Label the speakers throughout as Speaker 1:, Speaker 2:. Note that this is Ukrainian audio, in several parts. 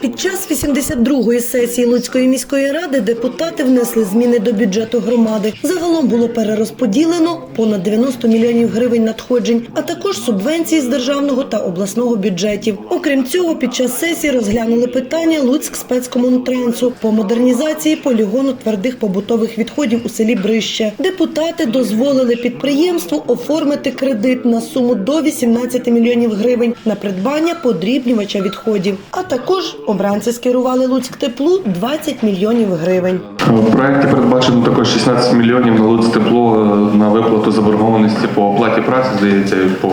Speaker 1: Під час 82-ї сесії Луцької міської ради депутати внесли зміни до бюджету громади. Загалом було перерозподілено понад 90 мільйонів гривень надходжень, а також субвенції з державного та обласного бюджетів. Окрім цього, під час сесії розглянули питання Луцьк спецкомунтрансу по модернізації полігону твердих побутових відходів у селі Брище. Депутати дозволили підприємству оформити кредит на суму до 18 мільйонів гривень на придбання подрібнювача відходів. А також обранці скерували Луцьк теплу 20 мільйонів гривень.
Speaker 2: В проєкті передбачено також 16 мільйонів на Луцьк тепло е, на виплату заборгованості по оплаті праці, здається, по,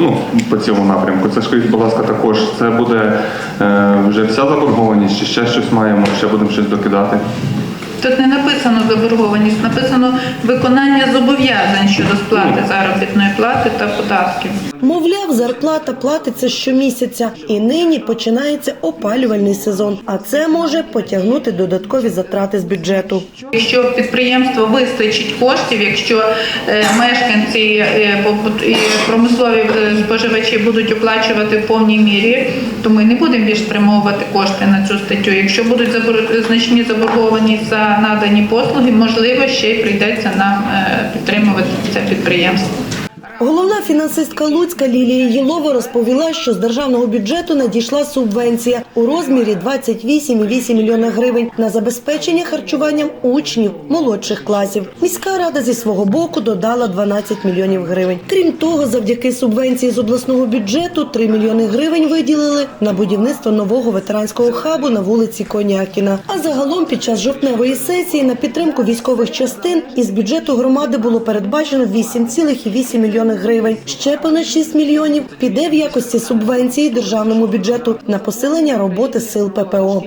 Speaker 2: ну, по цьому напрямку. Це скажіть, будь ласка, також це буде е, вже вся заборгованість, чи ще щось маємо, ще будемо щось докидати.
Speaker 3: Тут не написано заборгованість, написано виконання зобов'язань щодо сплати заробітної плати та податків.
Speaker 1: Мовляв, зарплата платиться щомісяця, і нині починається опалювальний сезон. А це може потягнути додаткові затрати з бюджету.
Speaker 3: Якщо підприємство вистачить коштів, якщо е, мешканці е, і промислові е, споживачі будуть оплачувати в повній мірі, то ми не будемо більш спрямовувати кошти на цю статтю. Якщо будуть значні заборгованість за надані послуги, можливо, ще й прийдеться нам е, підтримувати це підприємство.
Speaker 1: Фінансистка Луцька Лілія Єлова розповіла, що з державного бюджету надійшла субвенція у розмірі 28,8 мільйона гривень на забезпечення харчуванням учнів молодших класів. Міська рада зі свого боку додала 12 мільйонів гривень. Крім того, завдяки субвенції з обласного бюджету 3 мільйони гривень виділили на будівництво нового ветеранського хабу на вулиці Конякіна. А загалом під час жовтневої сесії на підтримку військових частин із бюджету громади було передбачено 8,8 мільйона гривень. Ще понад 6 мільйонів піде в якості субвенції державному бюджету на посилення роботи сил ППО.